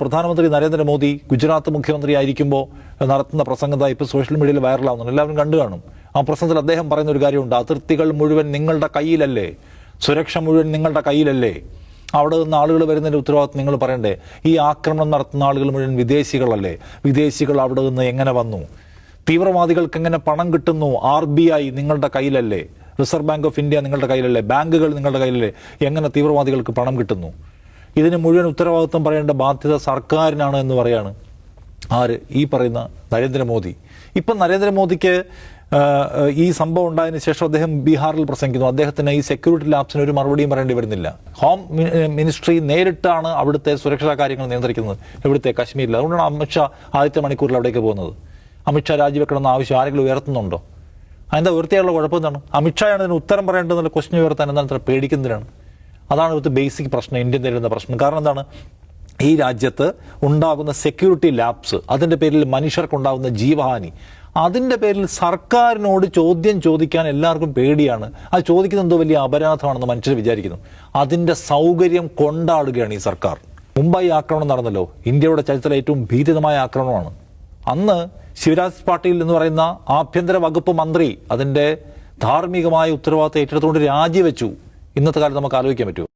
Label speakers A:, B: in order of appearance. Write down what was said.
A: പ്രധാനമന്ത്രി നരേന്ദ്രമോദി ഗുജറാത്ത് മുഖ്യമന്ത്രി ആയിരിക്കുമ്പോൾ നടത്തുന്ന പ്രസംഗത ഇപ്പോൾ സോഷ്യൽ മീഡിയയിൽ വൈറലാവുന്നുണ്ട്. എല്ലാവരും കണ്ടു കാണും. ആ പ്രസംഗത്തിൽ അദ്ദേഹം പറയുന്ന ഒരു കാര്യമുണ്ട്. അതിർത്തികൾ മുഴുവൻ നിങ്ങളുടെ കയ്യിലല്ലേ? സുരക്ഷ മുഴുവൻ നിങ്ങളുടെ കയ്യിലല്ലേ? അവിടെ നിന്ന് ആളുകൾ വരുന്നതിന്റെ ഉത്തരവാദിത്വം നിങ്ങൾ പറയണ്ടേ? ഈ ആക്രമണം നടത്തുന്ന ആളുകൾ മുഴുവൻ വിദേശികളല്ലേ? വിദേശികൾ അവിടെ നിന്ന് എങ്ങനെ വന്നു? തീവ്രവാദികൾക്ക് എങ്ങനെ പണം കിട്ടുന്നു? ആർ ബി ഐ നിങ്ങളുടെ കയ്യിലല്ലേ? റിസർവ് ബാങ്ക് ഓഫ് ഇന്ത്യ നിങ്ങളുടെ കയ്യിലല്ലേ? ബാങ്കുകൾ നിങ്ങളുടെ കയ്യിലല്ലേ? എങ്ങനെ തീവ്രവാദികൾക്ക് പണം കിട്ടുന്നു? ഇതിന് മുഴുവൻ ഉത്തരവാദിത്വം പറയേണ്ട ബാധ്യത സർക്കാരിനാണ് എന്ന് പറയാണ്. ആര്? ഈ പറയുന്ന നരേന്ദ്രമോദി. ഇപ്പം നരേന്ദ്രമോദിക്ക് ഈ സംഭവം ഉണ്ടായതിനു ശേഷം അദ്ദേഹം ബീഹാറിൽ പ്രസംഗിക്കുന്നു. അദ്ദേഹത്തിന് ഈ സെക്യൂരിറ്റി ലാബ്സിന് ഒരു മറുപടിയും പറയേണ്ടി വരുന്നില്ല. ഹോം മിനിസ്ട്രി നേരിട്ടാണ് അവിടുത്തെ സുരക്ഷാ കാര്യങ്ങൾ നിയന്ത്രിക്കുന്നത്. ഇവിടുത്തെ കാശ്മീരിൽ. അതുകൊണ്ടാണ് അമിത്ഷാ ആദ്യത്തെ മണിക്കൂറിൽ അവിടേക്ക് പോകുന്നത്. അമിത്ഷാ രാജിവെക്കണമെന്ന ആവശ്യം ആരെങ്കിലും ഉയർത്തുന്നുണ്ടോ? അതിന്റെ ഉയർത്തിയുള്ള കുഴപ്പം എന്താണ്? അമിത്ഷായാണ് ഇതിന് ഉത്തരം പറയേണ്ടതെന്നുള്ള ക്വസ്റ്റ്യൻ ഉയർത്താൻ എന്താണ് ഇത്ര പേടിക്കുന്നതിനാണ്? അതാണ് ഇവിടുത്തെ ബേസിക് പ്രശ്നം ഇന്ത്യ നേരിടുന്ന പ്രശ്നം. കാരണം എന്താണ്? ഈ രാജ്യത്ത് ഉണ്ടാകുന്ന സെക്യൂരിറ്റി ലാപ്സ് അതിന്റെ പേരിൽ മനുഷ്യർക്കുണ്ടാകുന്ന ജീവഹാനി അതിന്റെ പേരിൽ സർക്കാരിനോട് ചോദ്യം ചോദിക്കാൻ എല്ലാവർക്കും പേടിയാണ്. അത് ചോദിക്കുന്നത് എന്തോ വലിയ അപരാധമാണെന്ന് മനുഷ്യർ വിചാരിക്കുന്നു. അതിന്റെ സൗകര്യം കൊണ്ടാടുകയാണ് ഈ സർക്കാർ. മുംബൈ ആക്രമണം നടന്നല്ലോ. ഇന്ത്യയുടെ ചരിത്രത്തിലെ ഏറ്റവും ഭീതിതമായ ആക്രമണമാണ്. അന്ന് ശിവരാജ് പാട്ടീൽ എന്ന് പറയുന്ന ആഭ്യന്തര വകുപ്പ് മന്ത്രി അതിന്റെ ധാർമ്മികമായ ഉത്തരവാദിത്തം ഏറ്റെടുത്തുകൊണ്ട് രാജിവെച്ചു. ഇന്നത്തെ കാലത്ത് നമുക്ക് ആലോചിക്കാൻ പറ്റുമോ?